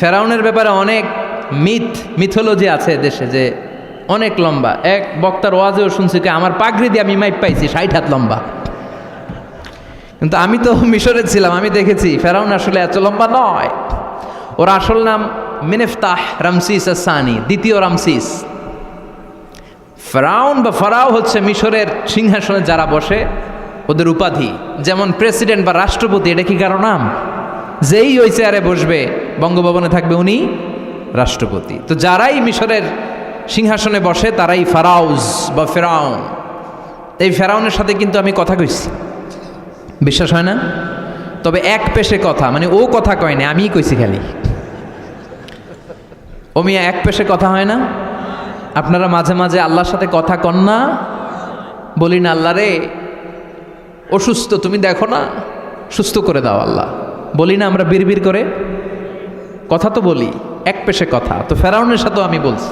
ফেরাউনের ব্যাপারে অনেক মিথ, মিথোলজি আছে দেশে যে অনেক লম্বা। এক বক্তার ওয়াজেও শুনছি কি, আমার পাগড়ি দিয়ে আমি মাইপ পাইছি, ষাট হাত লম্বা। কিন্তু আমি তো মিশরে ছিলাম, আমি দেখেছি ফেরাউন আসলে এত লম্বা নয়। ওর আসল নাম মিনেফতাহ রামসিস সানি দ্বিতীয় রামসিস। ফেরাউন বা ফরাও হচ্ছে মিশরের সিংহাসনে যারা বসে, ওদের উপাধি। যেমন প্রেসিডেন্ট বা রাষ্ট্রপতি, এটা কি কারও নাম? যেই ওই চেয়ারে বসবে বঙ্গভবনে থাকবে উনি রাষ্ট্রপতি। তো যারাই মিশরের সিংহাসনে বসে, তারাই ফারাউজ বা ফেরাউন। এই ফেরাউনের সাথে কিন্তু আমি কথা কইছি। বিশ্বাস হয় না? তবে এক পেশে কথা মানে ও কথা কয় না, আমিই কইছি খালি। ও মিয়া, এক পেশে কথা হয় না? আপনারা মাঝে মাঝে আল্লাহর সাথে কথা কন না? বলি না, আল্লাহ রে, অসুস্থ, তুমি দেখো না? সুস্থ করে দাও আল্লাহ। বলি না, আমরা বিড়বিড় করে কথা তো বলি, এক পেশে কথা। তো ফেরাউনের সাথেও আমি বলছি।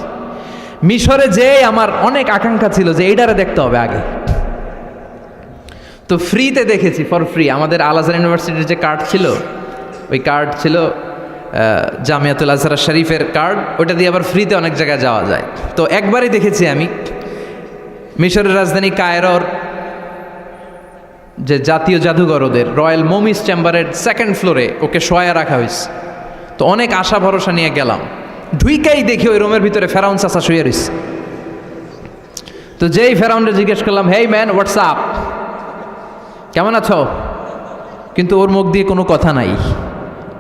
মিশরে যে আমার অনেক আকাঙ্ক্ষা ছিল যে এইটারে দেখতে হবে আগে। তো ফ্রিতে দেখেছি, ফর ফ্রি। আমাদের আল আজহার ইউনিভার্সিটির যে কার্ড ছিল, ওই কার্ড ছিল জামিয়াতুল আজহার শরীফের কার্ড। ওটা দিয়ে আবার ফ্রিতে অনেক জায়গায় যাওয়া যায়। তো একবারই দেখেছি আমি, মিশরের রাজধানী কায়রোর যে জাতীয় জাদুঘর ওদের, রয়্যাল মোমিস চেম্বারের সেকেন্ড ফ্লোরে ওকে শোয়া রাখা হয়েছে। তো অনেক আশা ভরসা নিয়ে গেলাম। ঢুইকাই দেখি ওই রুমের ভিতরে ফেরাউন চাষা শুয়ে রয়েছে তো যেই ফেরাউনরে জিজ্ঞেস করলাম, হেই ম্যান হোয়াটসঅ্যাপ কেমন আছো? কিন্তু ওর মুখ দিয়ে কোনো কথা নাই।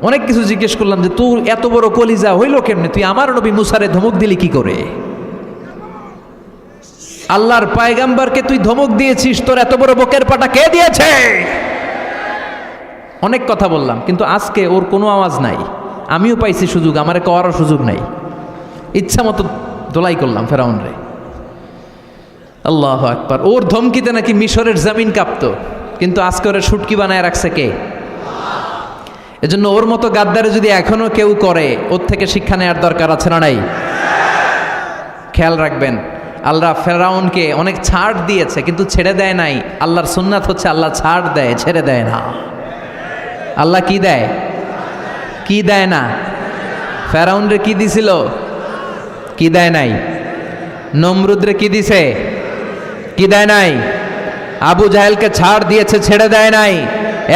অনেক কিছু জিজ্ঞেস করলাম যে, তোর এত বড় কলিজা হইল কেমনে? তুই আমার নবী মুসারে ধমক দিলি কি করে? আল্লাহর পায়গাম্বারকে তুই ধমক দিয়েছিস, তোর এত বড় বকের পাটা কে দিয়েছে? অনেক কথা বললাম, কিন্তু আজকে ওর কোনো আওয়াজ নাই। আমিও পাইছি সুযোগ, আমার কওয়ারও সুযোগ নাই। ইচ্ছা মতো দোলাই করলাম ফেরাউন রে আল্লাহ আকবার। ওর ধমকিতে নাকি মিশরের জামিন কাঁপতো, কিন্তু আজকে ওরা শুটকি বানায় রাখছে কে? এজন্য ওর মতো গাদ্দারে যদি এখনও কেউ করে, ওর থেকে শিক্ষা নেওয়ার দরকার আছে না নাই? খেয়াল রাখবেন, আল্লাহ ফেরাউনকে অনেক ছাড় দিয়েছে, কিন্তু ছেড়ে দেয় নাই। আল্লাহর সুন্নাত হচ্ছে, আল্লাহ ছাড় দেয়, ছেড়ে দেয় না। আল্লাহ কি দেয়? কি দেয় না? ফেরাউনরে কি দিছিল? কি দেয় নাই? নমরুদ্রে কি দিছে? কি দেয় নাই? আবু জাহেলকে ছাড় দিয়েছে, ছেড়ে দেয় নাই।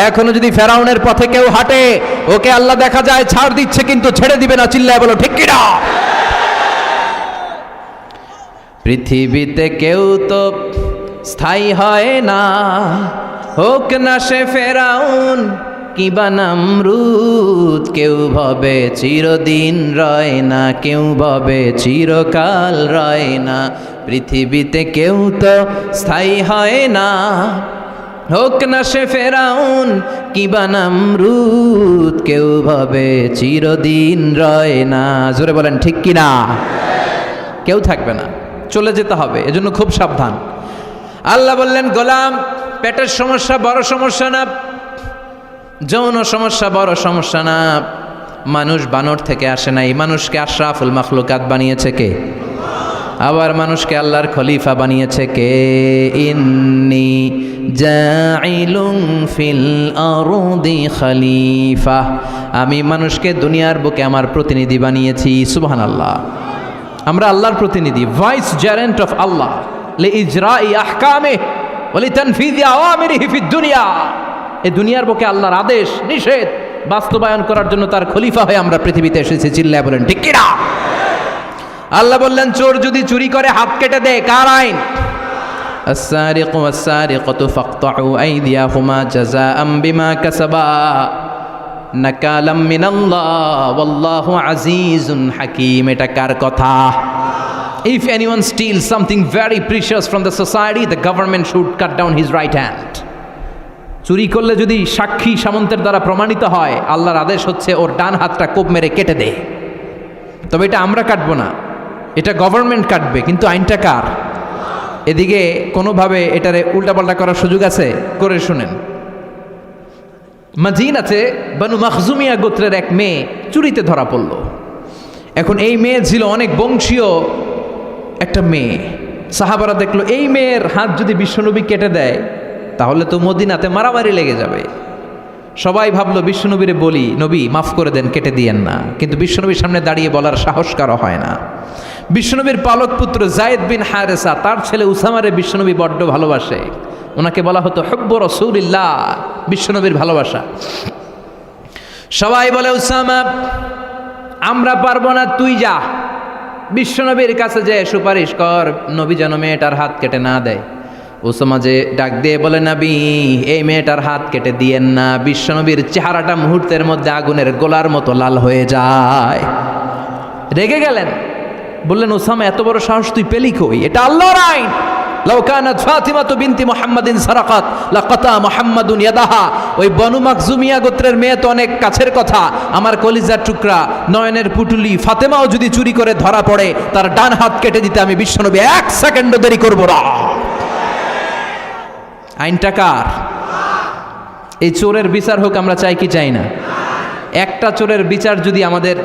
এখনও যদি ফেরাউনের পথে কেউ হাঁটে, ওকে আল্লাহ দেখা যায়, ছাড় দিচ্ছে কিন্তু ছেড়ে দিবে না, চিল্লায় বলো, ঠিক কিনা পৃথিবীতে কেউ তো স্থায়ী হয় না। হোক না সে ফেরাউন কিবা নামরুদ? কেউ ভবে চিরদিন রয় না, কেউ ভবে চিরকাল রয় না। পৃথিবীতে কেউ তো স্থায়ী হয় না। হোক না সে ফেরাউন কিবা নামরুদ? কেউ ভবে চিরদিন রয় না। জোরে বলেন, ঠিক কি না? কেউ থাকবে না। চলে যেতে হবে, এজন্য খুব সাবধান। আল্লাহ বললেন, গোলাম, পেটের সমস্যা, বড় সমস্যা না। যৌন সমস্যা, বড় সমস্যা না। মানুষ বানর থেকে আসে নাই। মানুষকে আশরাফুল মাখলুকাত বানিয়েছে কে? আবার মানুষকে আল্লাহর খলিফা বানিয়েছে কে? ইন্নি ফিল খলিফা। আমি মানুষকে দুনিয়ার বুকে আমার প্রতিনিধি বানিয়েছি। সুবহান আল্লাহ আমরা আল্লাহর প্রতিনিধি ভাইস জ্যারেন্ট অফ আল্লাহ লে ইজরাই আহকামে বলি তানফিদি আওয়ামিরিহি ফিদ দুনিয়া এই দুনিয়ার বুকে আল্লাহর আদেশ নিষেধ বাস্তবায়ন করার জন্য তার খলিফা হয়ে আমরা পৃথিবীতে এসেছি চিল্লায় বলেন ঠিক কিনা আল্লাহ বললেন চোর যদি চুরি করে হাত কেটে দেয় কার আইন السارق والسارقة فاقطعوا أيديهما جزاء بما كسبا نكالا من الله والله عزيز حكيم এটা কার কথা If anyone steals something very precious from the society, the government should cut down his right hand. চুরি করলে যদি সাক্ষী সামন্তের দ্বারা প্রমাণিত হয়, আল্লাহর আদেশ হচ্ছে ওর ডান হাতটা কোপ মেরে কেটে দে। তবে এটা আমরা কাটবো না। এটা গভর্নমেন্ট কাটবে, কিন্তু আইনটা কার? এদিকে কোনোভাবে এটারে উল্টাপাল্টা করার সুযোগ আছে? করে শুনেন। মাজিন আছে বানু মাখজুমিয়া গোত্রের এক মেয়ে চুরিতে ধরা পড়ল। এখন এই মেয়ে ছিল অনেক বংশীয় একটা মেয়ে। সাহাবারা দেখল, এই মেয়ের হাত যদি বিশ্বনবী কেটে দেয় তাহলে তো মদিনাতে মারামারি লেগে যাবে। সবাই ভাবলো, বিশ্বনবীরে বলি, নবী, মাফ করে দেন, কেটে দিয়েন না। কিন্তু বিশ্বনবীর সামনে দাঁড়িয়ে বলার সাহস কারও হয় না। বিশ্বনবীর পালক পুত্র জায়েদ বিন হারেসা, তার ছেলে উসামারে বিশ্বনবী বড্ড ভালোবাসে। ওনাকে বলা হতো হব্ব রসুলিল্লাহ, বিশ্বনবীর ভালোবাসা। সবাই বলে, উসামা, আমরা পারব না, তুই যা। বিশ্বনবীর কাছে যে সুপারিশ কর, নবী যেন মেয়েটার হাত কেটে না দেয়। উসামা যে ডাক দিয়ে বলে, নাবি, এই মেয়েটার হাত কেটে দিয়েন না। বিশ্বনবীর চেহারাটা মুহূর্তের মধ্যে আগুনের গোলার মতো লাল হয়ে যায়। রেগে গেলেন। বললেন ওসামা এত বড় সাহস তুই পেলি কই? এটা আল্লাহর আইন। লাউ কানাত ফাতিমাতু বিনতি মুহাম্মাদিন সারাকাত, লাকাতা মুহাম্মাদুন ইয়াদাহা। ওই বনু মাকজুমিয়া গোত্রের মেয়ে তো অনেক কাছের কথা। আমার কলিজার টুকরা, নয়নের পুটুলি, ফাতেমাও যদি চুরি করে ধরা পড়ে, তার ডান হাত কেটে দিতে আমি বিশ্বনবী এক সেকেন্ডও দেরি করব না। আইনটা কার? এই চোরের বিচার হোক, আমরা চাই কি চাই না। একটা চোরের বিচার যদি আমাদের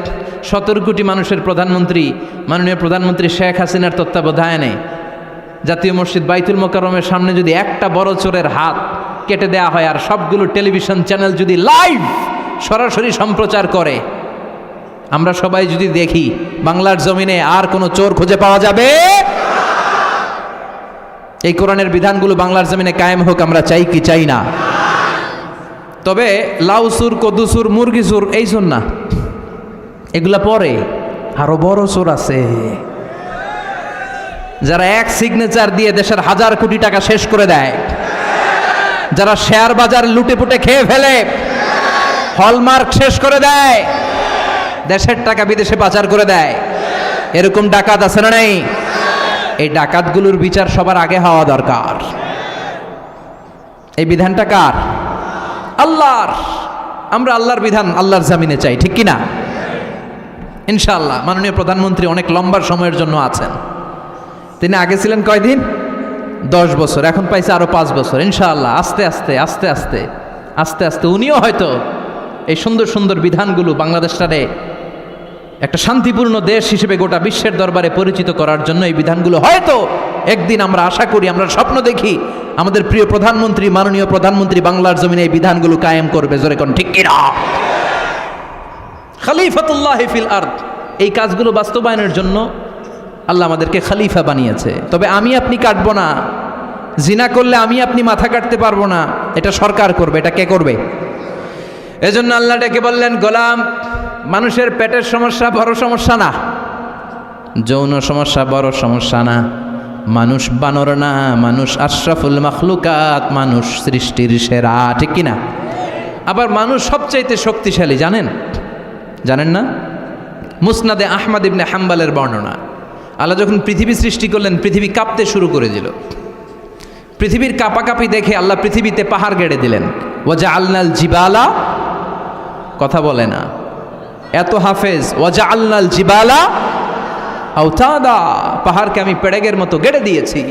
সতেরো কোটি মানুষের প্রধানমন্ত্রী, মাননীয় প্রধানমন্ত্রী শেখ হাসিনার তত্ত্বাবধানে, জাতীয় মসজিদ বাইতুল মোকারমের সামনে যদি একটা বড় চোরের হাত কেটে দেয়া হয় আর সবগুলো টেলিভিশন চ্যানেল যদি লাইভ সরাসরি সম্প্রচার করে, আমরা সবাই যদি দেখি বাংলার জমিনে আর কোনো চোর খুঁজে পাওয়া যাবে? এই কোরআনের বিধানগুলো বাংলার জমিনে কায়েম হোক, আমরা চাই কি? চাই না। তবে লাউসুর কদুসুর মুরগিসুর এই সুর না। এগুলা পরে। আরও বড় সুর আছে। যারা এক সিগনেচার দিয়ে দেশের হাজার কোটি টাকা শেষ করে দেয়, যারা শেয়ার বাজার লুটে পুটে খেয়ে ফেলে, হলমার্ক শেষ করে দেয়, দেশের টাকা বিদেশে পাচার করে দেয়, এরকম ডাকাত আছে না নাই? এই ডাকাতগুলোর বিচার সবার আগে হওয়া দরকার। এই বিধানটা কার? আল্লাহর। আমরা আল্লাহর বিধান আল্লাহর জামিনে চাই, ঠিক কিনা? ইনশাআল্লাহ, মাননীয় প্রধানমন্ত্রী অনেক লম্বা সময়ের জন্য আছেন। তিনি আগে ছিলেন কয়দিন? দশ বছর, এখন পাইছে আরও পাঁচ বছর। ইনশাআল্লাহ, আস্তে আস্তে আস্তে আস্তে আস্তে আস্তে। উনিও হয়তো এই সুন্দর সুন্দর বিধানগুলো বাংলাদেশটারে একটা শান্তিপূর্ণ দেশ হিসেবে গোটা বিশ্বের দরবারে পরিচিত করার জন্য এই বিধানগুলো হয়তো একদিন আমরা আশা করি, আমরা স্বপ্ন দেখি, আমাদের প্রিয় প্রধানমন্ত্রী, মাননীয় প্রধানমন্ত্রী বাংলার জমিনে এই বিধানগুলো কায়েম করবে, জোরে কোন ঠিক কিনা? খালিফাতুল্লাহ ফিল আর্থ এই কাজগুলো বাস্তবায়নের জন্য আল্লাহ আমাদেরকে খালিফা বানিয়েছে। তবে আমি আপনি কাটবো না। জিনা করলে আমি আপনি মাথা কাটতে পারব না। এটা সরকার করবে, এটা কে করবে? এজন্য আল্লাহ ডেকে বললেন, গোলাম মানুষের পেটের সমস্যা বড় সমস্যা না। যৌন সমস্যা বড় সমস্যা না। মানুষ বানর না, মানুষ আশরাফুল মাখলুকাত, মানুষ সৃষ্টির সেরা, ঠিক কিনা? আবার মানুষ সবচাইতে শক্তিশালী, জানেন? জানেন না? মুসনাদে আহমদ ইবনে হাম্বালের বর্ণনা। আল্লাহ যখন পৃথিবী সৃষ্টি করলেন, পৃথিবী কাঁপতে শুরু করে দিল। পৃথিবীর কাপাকাপি দেখে আল্লাহ পৃথিবীতে পাহাড় গেড়ে দিলেন। ওয়াজা আলনাল জিবালা, কথা বলে না। এত হাফেজ ওয়াজা আলনাল জিবালা আউতাদা পাহাড়কে আমি পেড়েগের মতো গেড়ে দিয়েছি।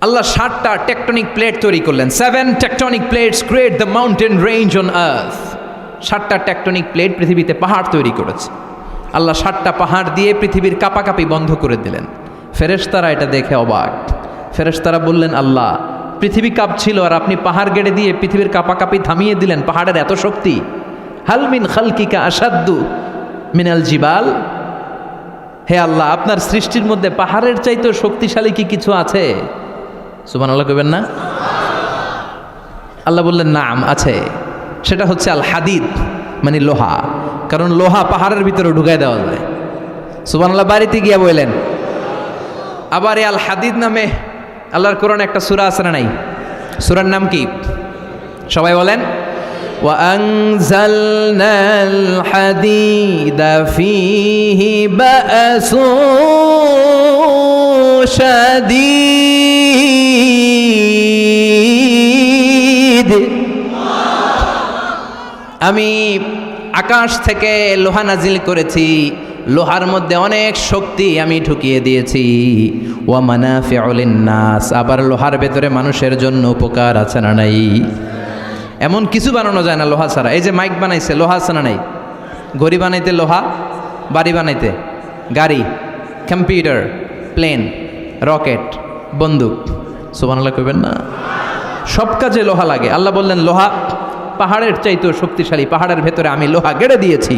আল্লাহ ষাটটা টেকটনিক প্লেট তৈরি করলেন। Seven tectonic plates create the mountain range on earth ষাটটা টেকটনিক প্লেট পৃথিবীতে পাহাড় তৈরি করেছে। আল্লাহ ষাটটা পাহাড় দিয়ে পৃথিবীর কাপাকাপি বন্ধ করে দিলেন। ফেরেশতারা এটা দেখে অবাক। ফেরেশতারা বললেন, আল্লাহ, পৃথিবী কাঁপছিল আর আপনি পাহাড় গেড়ে দিয়ে পৃথিবীর কাপাকাপি থামিয়ে দিলেন। পাহাড়ের এত শক্তি হালমিন খালকিকা আসাদ্দু মিনাল জিবাল? হে আল্লাহ, আপনার সৃষ্টির মধ্যে পাহাড়ের চাইতেও শক্তিশালী কি কিছু আছে? সুবান আল্লাহ কবেন না? আল্লাহ বললেন, নাম আছে। সেটা হচ্ছে আল হাদিদ মানে লোহা। কারণ লোহা পাহাড়ের ভিতরে ঢুকাই দেওয়া যায়। সুবান আল্লাহ বাড়িতে গিয়া বললেন আবার এ আল হাদিদ নামে আল্লাহর কোরআন একটা সুরা আছে না নাই? সুরার নাম কি? সবাই বলেন। وأنزلنا الحديد فيه بأس شديد আমি আকাশ থেকে লোহা নাজিল করেছি লোহার মধ্যে অনেক শক্তি আমি ঢুকিয়ে দিয়েছি ওয়া মানাফিউলিন নাস আবার লোহার ভেতরে মানুষের জন্য উপকার আছে না নাই এমন কিছু বানানো যায় না লোহা ছাড়া। এই যে মাইক বানাইছে, লোহা না নাই? ঘড়ি বানাইতে লোহা, বাড়ি বানাইতে গাড়ি, কম্পিউটার, প্লেন, রকেট, বন্দুক। সুবানাল্লাহ কইবেন না? সব কাজে লোহা লাগে। আল্লাহ বললেন, লোহা পাহাড়ের চাইতেও শক্তিশালী। পাহাড়ের ভেতরে আমি লোহা গেড়ে দিয়েছি।